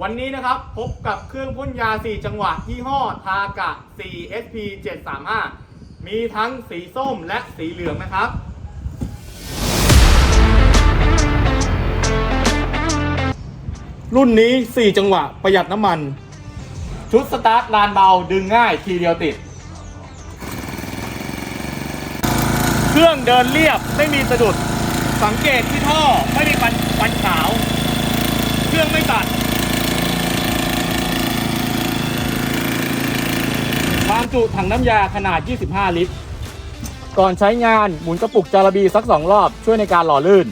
วันนี้นะครับพบกับเครื่องพ่นยา 4 จังหวะยี่ห้อทากะ 4SP 735 มีทั้งสีส้มและสีเหลืองนะครับ รุ่นนี้ 4 จังหวะประหยัดน้ำมัน ชุดสตาร์ทลานเบาดึงง่ายทีเดียวติด เครื่องเดินเรียบไม่มีสะดุด สังเกตที่ท่อไม่มีปันปันขาว เครื่องไม่ตัด ความจุถังน้ำยาขนาด 25 ลิตร ก่อนใช้งานหมุนกระปุกจาระบีสัก 2 รอบช่วยในการหล่อลื่น